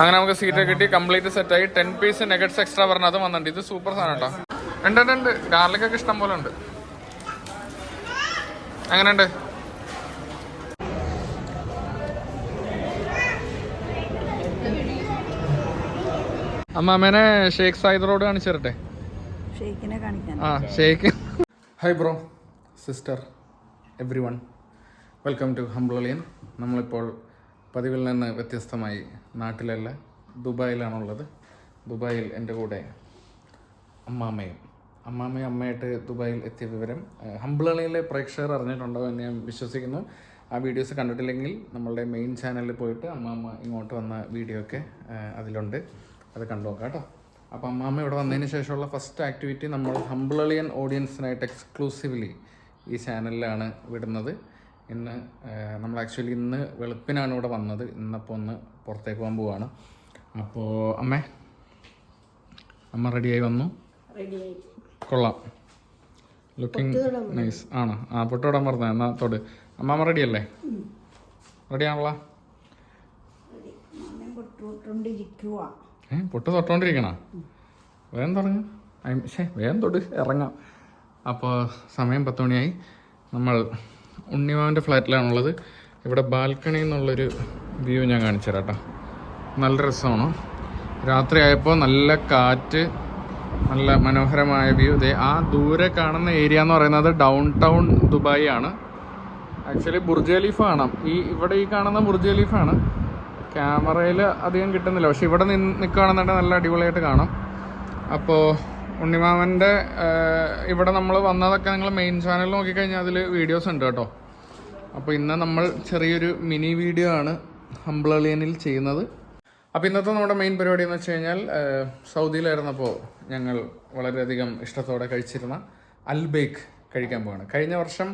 അങ്ങനെ നമുക്ക് സീറ്റ് കിട്ടി. കംപ്ലീറ്റ് സെറ്റ് ആയി. ടെൻ പീസ് നെഗറ്റ്സ് എക്സ്ട്രാ പറഞ്ഞ അതും വന്നിട്ടുണ്ട്. ഇത് സൂപ്പർ സാധനം കേട്ടോ ഉണ്ട് ഉണ്ട് ഉണ്ട് ഗാർലിക് ഒക്കെ ഇഷ്ടം പോലെ ഉണ്ട്. എങ്ങനെയുണ്ട്? അമ്മാമേനെ ഷേഖ് സായിദ് റോഡ് കാണിച്ചു തരട്ടെ? ആ shake hi bro sister everyone welcome to ഹംബ്ലോളിയൻ നമ്മളിപ്പോൾ പതിവിൽ നിന്ന് വ്യത്യസ്തമായി നാട്ടിലല്ല ദുബായിലാണുള്ളത്. ദുബായിൽ എന്റെ കൂടെ അമ്മാമ്മയും. അമ്മാമ്മയും അമ്മയായിട്ട് ദുബായിൽ എത്തിയ വിവരം ഹംബ്ലളിയിലെ പ്രേക്ഷകർ അറിഞ്ഞിട്ടുണ്ടോ എന്ന് ഞാൻ വിശ്വസിക്കുന്നു. ആ വീഡിയോസ് കണ്ടിട്ടില്ലെങ്കിൽ നമ്മളുടെ മെയിൻ ചാനലിൽ പോയിട്ട് അമ്മാമ്മ ഇങ്ങോട്ട് വന്ന വീഡിയോ ഒക്കെ അതിലുണ്ട്. അത് കണ്ടു നോക്കാം കേട്ടോ. അപ്പോൾ അമ്മാമ്മ ഇവിടെ വന്നതിന് ശേഷമുള്ള ഫസ്റ്റ് ആക്ടിവിറ്റി നമ്മൾ ഹംബ്ലളിയൻ ഓഡിയൻസിനായിട്ട് എക്സ്ക്ലൂസീവ്ലി ഈ ചാനലിലാണ് വിടുന്നത്. ഇന്ന് നമ്മൾ ആക്ച്വലി ഇന്ന് വെളുപ്പിനാണ് ഇവിടെ വന്നത്. ഇന്നപ്പോൾ ഒന്ന് പുറത്തേക്ക് പോകാൻ പോവാണ്. അപ്പോൾ അമ്മേ അമ്മ റെഡിയായി വന്നു? കൊള്ളാം. ലുക്കിംഗ് നൈസ് ആണോ? ആ പൊട്ടോടാൻ പറഞ്ഞ. എന്നാ തൊട്. അമ്മാമ്മ റെഡി അല്ലേ? റെഡി ആണല്ലോ ഏ പൊട്ട് തൊട്ടോണ്ടിരിക്കണ? വേഗം തുടങ്ങ. വേഗം തൊട്ട് ഇറങ്ങാം. അപ്പോൾ സമയം പത്ത് മണിയായി. നമ്മൾ ഉണ്ണിമാവിന്റെ ഫ്ലാറ്റിലാണുള്ളത്. ഇവിടെ ബാൽക്കണി എന്നുള്ളൊരു വ്യൂ ഞാൻ കാണിച്ചു തരാം കേട്ടോ നല്ല രസമാണ്. രാത്രി ആയപ്പോൾ നല്ല കാറ്റ് നല്ല മനോഹരമായ വ്യൂ. ഇതേ ആ ദൂരെ കാണുന്ന ഏരിയ എന്ന് പറയുന്നത് ഡൗൺ ടൗൺ ദുബായി ആണ്. ആക്ച്വലി ബുർജ് ഖലീഫ കാണാം. ഈ ഇവിടെ ഈ കാണുന്ന ബുർജ് ഖലീഫാണ് ക്യാമറയിൽ അധികം കിട്ടുന്നില്ല. പക്ഷെ ഇവിടെ നിന്ന് നിൽക്കുകയാണെന്നുണ്ടെങ്കിൽ നല്ല അടിപൊളിയായിട്ട് കാണാം. അപ്പോൾ ഉണ്ണിമാമന്റെ ഇവിടെ നമ്മൾ വന്നതൊക്കെ നിങ്ങൾ മെയിൻ ചാനൽ നോക്കിക്കഴിഞ്ഞാൽ അതിൽ വീഡിയോസ് ഉണ്ട് കേട്ടോ. അപ്പോൾ ഇന്ന് നമ്മൾ ചെറിയൊരു മിനി വീഡിയോ ആണ് ഹംബ്ലളിയനിൽ ചെയ്യുന്നത്. അപ്പോൾ ഇന്നത്തെ നമ്മുടെ മെയിൻ പരിപാടി എന്ന് വെച്ച് കഴിഞ്ഞാൽ സൗദിയിലായിരുന്നപ്പോൾ ഞങ്ങൾ വളരെയധികം ഇഷ്ടത്തോടെ കഴിച്ചിരുന്ന അൽബേക്ക് കഴിക്കാൻ പോവാണ്. കഴിഞ്ഞ വർഷം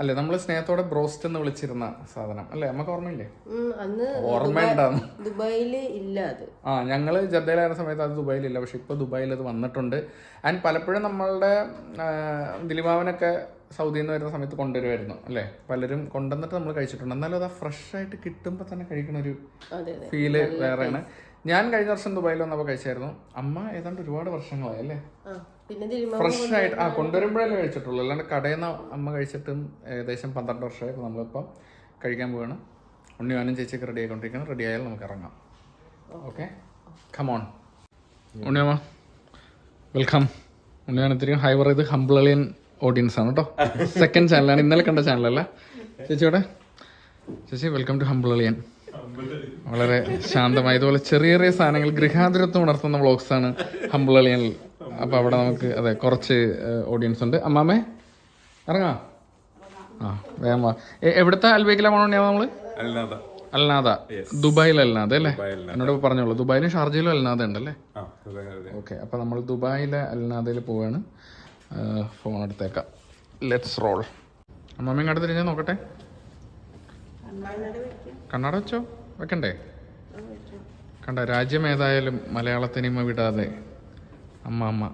അല്ലേ നമ്മൾ സ്നേഹത്തോടെ ബ്രോസ്റ്റ് എന്ന് വിളിച്ചിരുന്ന സാധനം അല്ലേ? നമുക്ക് ഓർമ്മയില്ലേ? ഓർമ്മയുണ്ടാകും ദുബായിൽ ഇല്ല അത്. ആ ഞങ്ങൾ ജദ്ദയിലായിരുന്ന സമയത്ത് അത് ദുബായിലില്ല പക്ഷെ ഇപ്പോൾ ദുബായിൽ അത് വന്നിട്ടുണ്ട്. ആൻഡ് പലപ്പോഴും നമ്മളുടെ ദിലിമാവനൊക്കെ സൗദിയിൽ നിന്ന് വരുന്ന സമയത്ത് കൊണ്ടുവരുമായിരുന്നു അല്ലേ? പലരും കൊണ്ടുവന്നിട്ട് നമ്മൾ കഴിച്ചിട്ടുണ്ട്. എന്നാലും അത് ഫ്രഷ് ആയിട്ട് കിട്ടുമ്പോൾ തന്നെ കഴിക്കുന്ന ഒരു ഫീൽ വേറെയാണ്. ഞാൻ കഴിഞ്ഞ വർഷം ദുബായിൽ വന്നപ്പോൾ കഴിച്ചായിരുന്നു. അമ്മ ഏതാണ്ട് ഒരുപാട് വർഷങ്ങളായി അല്ലേ? ഫ്രഷ് ആയിട്ട് ആ കൊണ്ടുവരുമ്പോഴല്ലേ കഴിച്ചിട്ടുള്ളൂ. അല്ലാണ്ട് കടയിൽ നിന്ന് അമ്മ കഴിച്ചിട്ടും ഏകദേശം പന്ത്രണ്ട് വർഷമായി നമ്മളിപ്പം കഴിക്കാൻ പോവാണ്. ഉണ്ണിവാനും ചേച്ചിയൊക്കെ റെഡി ആയിക്കൊണ്ടിരിക്കണം റെഡി ആയാൽ നമുക്ക് ഇറങ്ങാം. ഓക്കെ കമോൺ ഉണ്ണിയമ്മ വെൽക്കം ഉണ്ണിവാനത്തിരിക്കും ഹൈ പറയുന്നത് ഹംബ്ലളിയൻ ഓഡിയൻസ് ആണ് കേട്ടോ സെക്കൻഡ് ചാനലാണ് ഇന്നലെ കണ്ട ചാനലല്ല ചേച്ചിയോടെ ചേച്ചി വെൽക്കം ടു ഹംബിളിയൻ വളരെ ശാന്തമായി. ഇതുപോലെ ചെറിയ ചെറിയ സാധനങ്ങൾ ഗൃഹാതുരത്വം ഉണർത്തുന്ന വ്ളോഗ്സ് ആണ് ഹംബിളിയൻ അപ്പൊ അവിടെ നമുക്ക് അതെ കുറച്ച് ഓഡിയൻസ് ഉണ്ട്. അമ്മാമേ ഇറങ്ങാ? ആ വേഗം വാ. എവിടുത്തെ അൽബേക്കിലാണ് പോകണോ നമ്മൾ? അല്ലാതെ അൽനാദ. ദുബായിൽ അൽനാദ അല്ലേ? എന്നോട് പറഞ്ഞോളൂ. ദുബായിലും ഷാർജയിലും അൽനാദ ഉണ്ടല്ലേ? ഓക്കെ അപ്പൊ നമ്മൾ ദുബായിലെ അൽനാദയിൽ പോവാണ്. ഫോൺ എടുത്തേക്കാം. ലെറ്റ്സ് റോൾ അമ്മമ്മ ഇങ്ങോട്ട് തിരിഞ്ഞാൽ നോക്കട്ടെ? കണ്ണാട വെച്ചോ? വെക്കണ്ടേ? കണ്ട രാജ്യം ഏതായാലും മലയാളത്തിനിമ വിടാതെ അമ്മ അമ്മ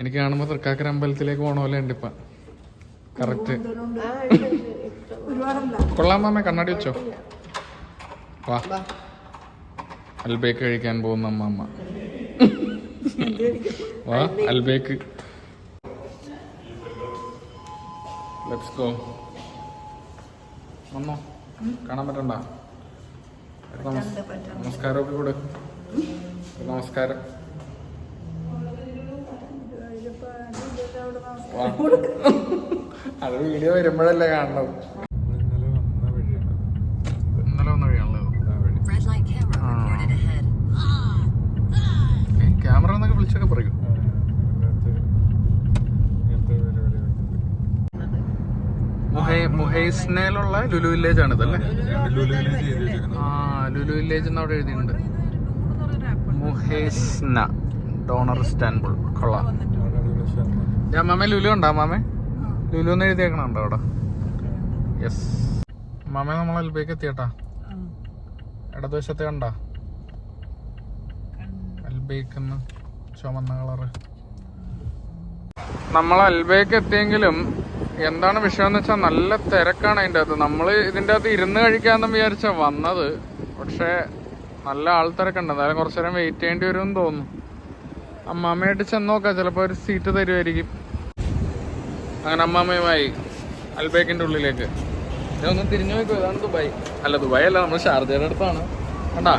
എനിക്ക് കാണുമ്പോൾ തൃക്കാക്കര അമ്പലത്തിലേക്ക് പോകണ പോലെ ഉണ്ട് ഇപ്പം. കറക്റ്റ് കൊള്ളാമ്മ കണ്ണാടി വെച്ചോ. വാ. അൽബേക്ക് കഴിക്കാൻ പോകുന്ന അമ്മ അമ്മ വാ അൽബേക്ക്. ലെറ്റ്സ് ഗോ വന്നോ. കാണാൻ പറ്റണ്ട. നമസ്കാരമൊക്കെ കൂടെ. നമസ്കാരം. അത് വീഡിയോ വരുമ്പോഴല്ലേ കാണണത് ഇന്നലെ വന്ന വഴിയാണ്. ഇന്നലെ വന്ന വഴിയാണല്ലോ ക്യാമറ എന്നൊക്കെ വിളിച്ചൊക്കെ പറയൂ. മുഹൈസ്നയിലുള്ള ലുലു വില്ലേജ് ആണ് ഇതല്ലേ ആ ലുലു വില്ലേജ് എന്ന് അവിടെ എഴുതിയിട്ടുണ്ട്. മുഹൈസ്ന ഡോണർ ഇസ്താൻബുൾ കൊള്ളാം. മാമ ലുലു ഉണ്ടോ മാമേ? ലുലു എന്ന് എഴുതിയേക്കണുണ്ടോ അവിടെ? യെസ്. മാമേ നമ്മൾ അല്പേക്ക് എത്തിയട്ടാ. ഇടതുവശത്തെ കണ്ടാ? അൽബേക്കെന്ന് ചുമന്ന കളറ്. നമ്മൾ അൽബേക്ക് എത്തിയെങ്കിലും എന്താണ് വിഷയം എന്ന് വെച്ചാൽ നല്ല തിരക്കാണ് അതിന്റെ അകത്ത്. നമ്മൾ ഇതിന്റെ അകത്ത് ഇരുന്ന് കഴിക്കാമെന്ന് വിചാരിച്ച വന്നത്. പക്ഷേ നല്ല ആൾ തിരക്കുണ്ട്. എന്തായാലും കുറച്ചു നേരം വെയിറ്റ് ചെയ്യേണ്ടി വരുമെന്ന് തോന്നുന്നു. അമ്മാമ്മയായിട്ട് ചെന്ന് നോക്കാം. ചിലപ്പോൾ ഒരു സീറ്റ് തരുമായിരിക്കും അങ്ങനെ അമ്മാമ്മയുമായി അൽബേക്കിന്റെ ഉള്ളിലേക്ക്. ഒന്ന് തിരിഞ്ഞു നോക്കുമോ ഇതാണ് ദുബായ്. അല്ല ദുബായ് അല്ല. നമ്മൾ ഷാർജയുടെ അടുത്താണ്. കണ്ടാ?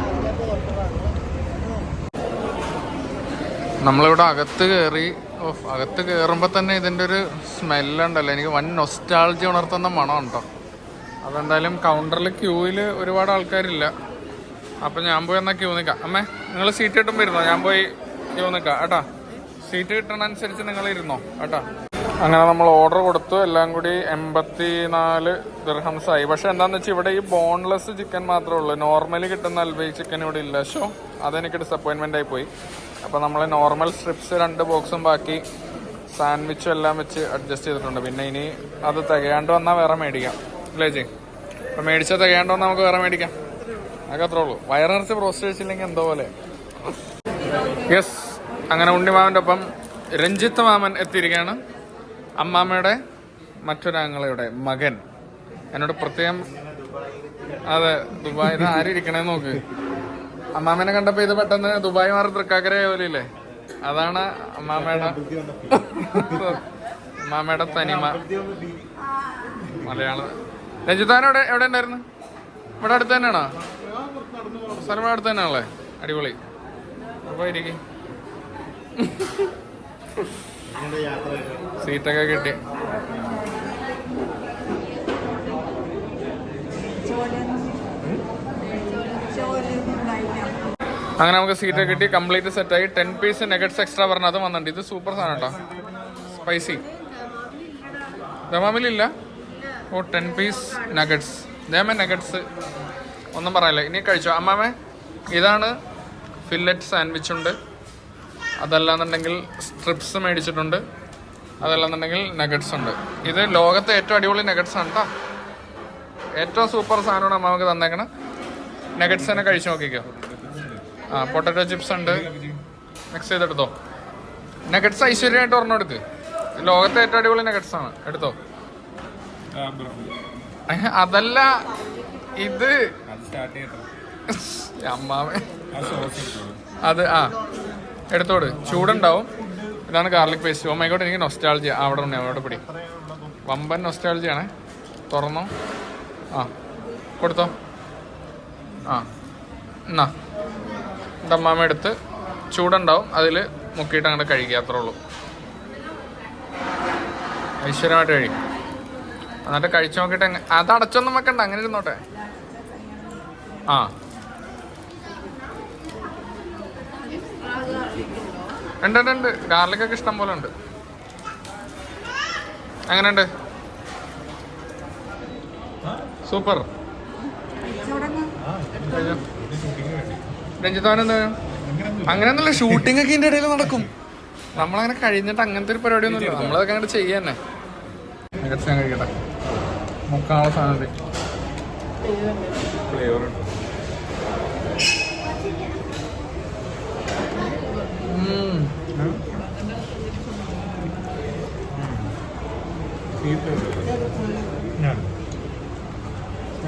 നമ്മളിവിടെ അകത്ത് കയറി ഓ അകത്ത് കയറുമ്പോൾ തന്നെ ഇതിന്റെ ഒരു സ്മെല്ലുണ്ടല്ലോ എനിക്ക് വൻ നൊസ്റ്റാൾജി ഉണർത്തുന്ന മണം ഉണ്ടോ? അതെന്തായാലും കൗണ്ടറിൽ ക്യൂവിൽ ഒരുപാട് ആൾക്കാരില്ല. അപ്പം ഞാൻ പോയി എന്നാൽ ക്യൂ നിൽക്കാം അമ്മേ നിങ്ങൾ സീറ്റ് കിട്ടുമ്പോൾ ഇരുന്നോ ഞാൻ പോയി ക്യൂ നിൽക്കാം കേട്ടാ? സീറ്റ് കിട്ടണനുസരിച്ച് നിങ്ങൾ ഇരുന്നോ കേട്ടാ? അങ്ങനെ നമ്മൾ ഓർഡർ കൊടുത്തു. എല്ലാം കൂടി എൺപത്തി നാല് ദിർഹംസ് ആയി. പക്ഷെ എന്താണെന്ന് വെച്ചാൽ ഇവിടെ ഈ ബോൺലെസ് ചിക്കൻ മാത്രമേ ഉള്ളൂ. നോർമലി കിട്ടുന്ന അൽബൈ ചിക്കൻ ഇവിടെ ഇല്ല. ഷോ അതെനിക്ക് ഡിസപ്പോയിൻമെന്റ് ആയി പോയി. അപ്പോൾ നമ്മൾ നോർമൽ സ്ട്രിപ്സ് രണ്ട് ബോക്സും ബാക്കി സാൻഡ്വിച്ചും എല്ലാം വെച്ച് അഡ്ജസ്റ്റ് ചെയ്തിട്ടുണ്ട്. പിന്നെ ഇനി അത് തികയാണ്ട് വന്നാൽ വേറെ മേടിക്കാം. അല്ലേ ജി? അപ്പം മേടിച്ചാൽ തികയാണ്ട് വന്നാൽ നമുക്ക് വേറെ മേടിക്കാം. അതൊക്കെ അത്രേ ഉള്ളൂ. വയറിറച്ച് പ്രോസ്റ്റ് കഴിച്ചില്ലെങ്കിൽ എന്തോ പോലെ. യെസ് അങ്ങനെ ഉണ്ണിമാമന്റെ ഒപ്പം രഞ്ജിത്ത് മാമൻ എത്തിയിരിക്കുകയാണ്. അമ്മാമ്മയുടെ മറ്റൊരാങ്ങളുടെ മകൻ. എന്നോട് പ്രത്യേകം അതെ ദുബായിൽ ആരിയ്ക്കണേ നോക്ക്. അമ്മാമ്മനെ കണ്ടപ്പോ ഇത് പെട്ടെന്ന് ദുബായ് മാറി തൃക്കാക്കര പോലെ അതാണ് അമ്മാമ്മയുടെ അമ്മാമ്മയുടെ തനിമ. മലയാള. രഞ്ജിത്താൻ എവിടെ എവിടെ ഉണ്ടായിരുന്നു? ഇവിടെ അടുത്ത് തന്നെയാണോ? സ്ഥലം അടുത്ത് തന്നെയാണല്ലേ? അടിപൊളി. ഇരിക്കും. സീറ്റൊക്കെ കിട്ടി. അങ്ങനെ നമുക്ക് സീറ്റ് കിട്ടി. കംപ്ലീറ്റ് സെറ്റ് ആയി. ടെൻ പീസ് നെഗറ്റ്സ് എക്സ്ട്രാ പറഞ്ഞ അതും ഇത് സൂപ്പർ സാധനം കേട്ടോ. സ്പൈസി ദമാമിലില്ല ഓ ടെൻ പീസ് നഗറ്റ്സ് ദേമ നഗറ്റ്സ് ഒന്നും പറയല്ല. ഇനി കഴിച്ചോ. അമ്മാമേ ഇതാണ് ഫില്ലറ്റ് സാൻഡ്വിച്ച് ഉണ്ട്. അതല്ലാന്നുണ്ടെങ്കിൽ സ്ട്രിപ്സ് മേടിച്ചിട്ടുണ്ട്. അതല്ലാന്നുണ്ടെങ്കിൽ നഗറ്റ്സ് ഉണ്ട്. ഇത് ലോകത്തെ ഏറ്റവും അടിപൊളി നഗറ്റ്സ് ആണ് കേട്ടോ ഏറ്റവും സൂപ്പർ സാധനമാണ് അമ്മാമക്ക് തന്നേക്കണം. നഗറ്റ്സ് തന്നെ കഴിച്ചു നോക്കിക്കോ. ആ പൊട്ടറ്റോ ചിപ്സ് ഉണ്ട്. മിക്സ് ചെയ്തെടുത്തോ. നഗറ്റ്സ് ഐശ്വര്യമായിട്ട് ഒരെണ്ണം എടുക്ക്. ലോകത്തെ ഏറ്റവും അടിപൊളി നഗറ്റ്സ് ആണ്. എടുത്തോ. അതല്ല ഇത് അമ്മാവ അത് ആ. എടുത്തോട്. ചൂടുണ്ടാവും. ഇതാണ് ഗാർലിക് പേസ്റ്റ് ഓ മൈക്കോട്ടെ എനിക്ക് നൊസ്റ്റാൾജി അവിടെ ഉണ്ട് അവിടെ പിടി. വമ്പൻ നൊസ്റ്റാൾജി ആണേ. തുറന്നോ. ആ കൊടുത്തോ. ആ എന്നാ. ദമ്മാമ എടുത്ത് ചൂടുണ്ടാവും. അതിൽ മുക്കിയിട്ട് അങ്ങോട്ട് കഴിക്കുക അത്രേ ഉള്ളൂ. ഐശ്വര്യമായിട്ട് കഴിക്കും എന്നിട്ട് കഴിച്ചു നോക്കിയിട്ട് അത് അടച്ചൊന്നും വെക്കണ്ട അങ്ങനെ ഇരുന്നോട്ടെ. ആ. ഉണ്ട് ഉണ്ട് ഉണ്ട്. ഗാർലിക് ഒക്കെ ഇഷ്ടം പോലെ ഉണ്ട്. എങ്ങനെയുണ്ട്? സൂപ്പർ. രഞ്ജിത്താൻ എന്താ അങ്ങനെയൊന്നുമില്ല ഷൂട്ടിംഗ് ഒക്കെ ഇതിന്റെ ഇടയിൽ നടക്കും നമ്മളങ്ങനെ കഴിഞ്ഞിട്ട് അങ്ങനത്തെ ഒരു പരിപാടിയൊന്നുമില്ല നമ്മളതൊക്കെ അങ്ങോട്ട് ചെയ്യാൻ തന്നെ മികച്ച ഞാൻ കഴിക്കട്ടെ മുക്കാളെ സാധനത്തിൽ ഫ്ലേവർ.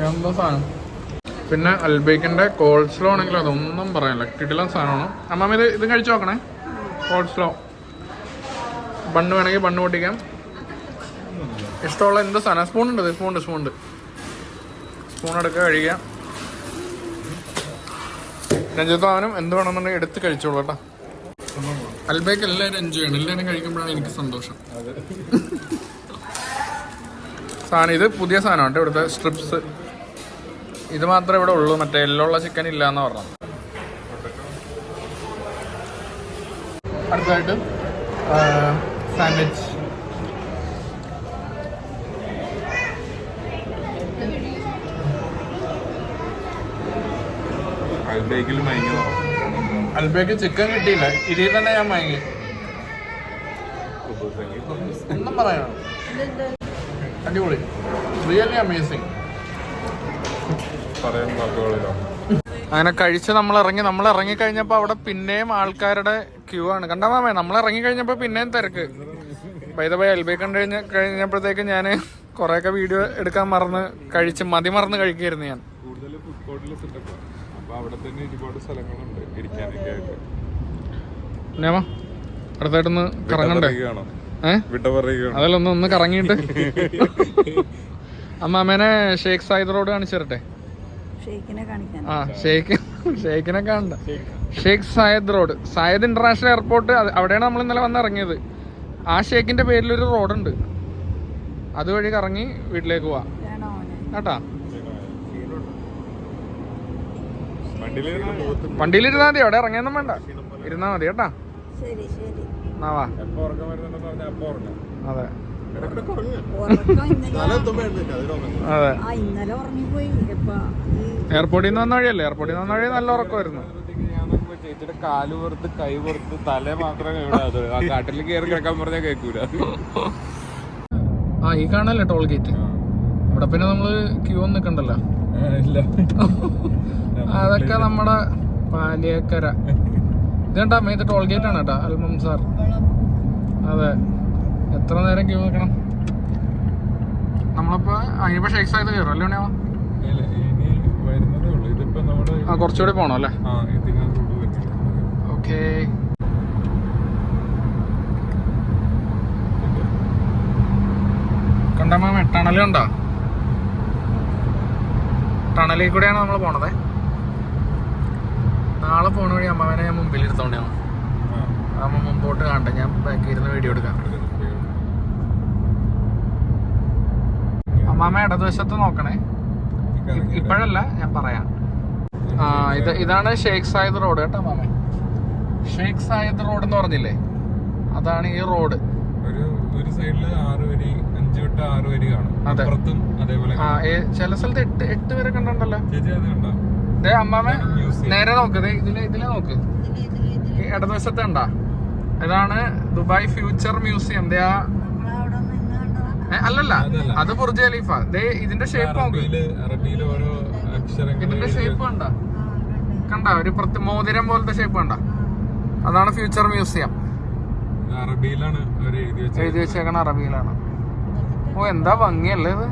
എന്താ സാധനം പിന്നെ അൽബേക്കിന്റെ കോൾസ്ലോ ആണെങ്കിൽ അതൊന്നും പറയാനില്ല. കിടിലൻ സാധനമാണ്. അമ്മാമ ഇത് ഇത് കഴിച്ചു നോക്കണേ. കോൾസ്ലോ ബണ്ണ് വേണമെങ്കിൽ ബണ്ണ് പൊട്ടിക്കാം. ഇഷ്ടമുള്ള എന്ത് സാധനം? സ്പൂൺ ഉണ്ട് സ്പൂൺ ഉണ്ട് സ്പൂൺ ഉണ്ട്. സ്പൂൺ എടുക്കുക കഴിക്കാം. രഞ്ജിത്താവനും എന്ത് വേണമെന്നുണ്ടെങ്കിൽ എടുത്ത് കഴിച്ചോളൂ കേട്ടോ. അൽബേക്ക് എല്ലാവരും എൻജോയ് ചെയ്യണം. എല്ലാവരും കഴിക്കുമ്പോഴാണ് എനിക്ക് സന്തോഷം. സാധനം ഇത് പുതിയ സാധനമാണ് കേട്ടോ ഇവിടുത്തെ സ്ട്രിപ്സ് ഇത് മാത്രമേ ഇവിടെ ഉള്ളൂ. മറ്റേ എല്ലുള്ള ചിക്കൻ ഇല്ല എന്ന് പറഞ്ഞത്. അടുത്തതായിട്ട് സാൻഡ്വിച്ച് അൽബേക്കിൽ മയങ്ങിയതോ അൽബേക്ക് ചിക്കൻ കിട്ടിയില്ല. ഇതിൽ തന്നെ ഞാൻ വാങ്ങി ഒന്നും പറയണം അടിപൊളി. റിയലി അമേസിങ് അങ്ങനെ കഴിച്ച് നമ്മൾ ഇറങ്ങി നമ്മൾ ഇറങ്ങി കഴിഞ്ഞപ്പോൾ അവിടെ പിന്നെയും ആൾക്കാരുടെ ക്യൂ ആണ്. കണ്ടാ മാമേ നമ്മൾ ഇറങ്ങി കഴിഞ്ഞപ്പോൾ പിന്നെയും തിരക്ക്. പൈത പോയി എൽബി കണ്ടു കഴിഞ്ഞ കഴിഞ്ഞപ്പോഴത്തേക്ക് ഞാൻ കുറേയൊക്കെ വീഡിയോ എടുക്കാൻ മറന്ന് കഴിച്ച് മതി മറന്ന് കഴിക്കായിരുന്നു ഞാൻ. നേമ അടുത്തായിട്ടൊന്ന് കറങ്ങണ്ടേ? അതല്ല ഒന്ന് ഒന്ന് കറങ്ങിയിട്ട്. അമ്മാമേനെ ഷേഖ് സായിദ് റോഡ് കാണിച്ചു തരട്ടെ? ആ ഷേഖ് ഷേഖിനെ കാണണ്ട. Sheikh Zayed road. Zayed international airport അവിടെയാണ് നമ്മൾ ഇന്നലെ വന്ന് ഇറങ്ങിയത്. ആ ഷേഖിന്റെ ഒരു റോഡുണ്ട്. അതുവഴി കറങ്ങി വീട്ടിലേക്ക് പോവാം. കേട്ടാ? വണ്ടിയിലിരുന്ന് മതി. അവിടെ ഇറങ്ങിയൊന്നും വേണ്ട. ഇരുന്നാ മതി കേട്ടാ. ശരി ശരി. എന്നാ വാ. അതെ. അതെ. എയർപോർട്ടിൽ നിന്ന് വന്ന വഴിയല്ലേ? എയർപോർട്ടിൽ നിന്ന് വന്ന വഴി നല്ല ഉറക്കമായിരുന്നു. ചേച്ചിയുടെ കാൽ പുറത്ത് കൈ പുറത്ത് തല മാത്രമേ ആ കാട്ടിൽ കയറി കിടക്കാൻ പറഞ്ഞാൽ കേൾക്കൂല ആ ഈ കാണല്ലേ ടോൾ ഗേറ്റ് ഇവിടെ പിന്നെ നമ്മൾ ക്യൂ ഒന്നും നിക്കണ്ടല്ലോ. ഇല്ല അതൊക്കെ നമ്മുടെ പാലിയക്കര. ഇതേട്ടാ കണ്ടാ ടോൾ ഗേറ്റ് ആണ് കേട്ടാ അൽമംസാർ അതെ. എത്ര നേരം ക്യൂ നിൽക്കണം നമ്മളിപ്പോ അയ്യപ്പ ഷേക്സ് ആയത് കയറും അല്ലേ ഉണ്ണിയാ? ആ കുറച്ചുകൂടി പോണം അല്ലേ? ഓക്കെ ഇതിനകത്ത് റോഡ് വരുന്നത് ഓക്കേ. കണ്ടമ്മ ടണൽ കണ്ടോ? ടണലിൽ കൂടെയാണ് നമ്മൾ പോണത്? നാളെ പോണ വഴി അമ്മാവനെ ഞാൻ മുമ്പിൽ ഇരുത്തോണ്ടാണ് അമ്മ മുമ്പോട്ട് കാണട്ടെ ഞാൻ ബാക്കി ഇരുന്ന് വീഡിയോ എടുക്കാം. അമ്മാമ ഇടതുവശത്ത് നോക്കണേ. ഇപ്പോഴല്ല ഞാൻ പറയാം. ആ ഇത് ഇതാണ് ഷേഖ് സായിദ് റോഡ് കേട്ടോ അമ്മാമ ഷേഖ് സായിദ് റോഡ് എന്ന് പറഞ്ഞില്ലേ? അതാണ് ഈ റോഡ്. ഒരു ഒരു സൈഡിൽ ആറ് വരി അഞ്ച് വിട്ട് ആറ് വരി കാണും. അപ്പുറത്തും അതേപോലെ ആ ഏ- ചില സ്ഥലത്ത് എട്ട് എട്ട് വരെ കണ്ടുണ്ടല്ലോ ചേച്ചി അത് കണ്ടോ? ദേ അമ്മാമേ നേരെ നോക്ക് ഇതിൽ ഇതിലെ ഇതിലെ നോക്ക് ഇടതുവശത്ത് ഉണ്ടാ ഇതാണ് ദുബായ് ഫ്യൂച്ചർ മ്യൂസിയം. ദേ ആ നമ്മളവിടെ നിന്ന് കണ്ടതാണ് ഏ, അല്ലല്ല. അത് ബുർജ് ഖലീഫ. ദേ ഇതിന്റെ ഷേപ്പ് ഇതിന്റെ ഷേപ്പ് കണ്ട. കണ്ട ഒരു മോതിരം പോലത്തെ ഷേപ്പ് കണ്ട. അതാണ് ഫ്യൂച്ചർ മ്യൂസിയം അറബിയിലാണ് എഴുതി വെച്ചേക്കണ അറബിയിലാണ്. ഓ എന്താ ഭംഗിയല്ലേ ഇത്?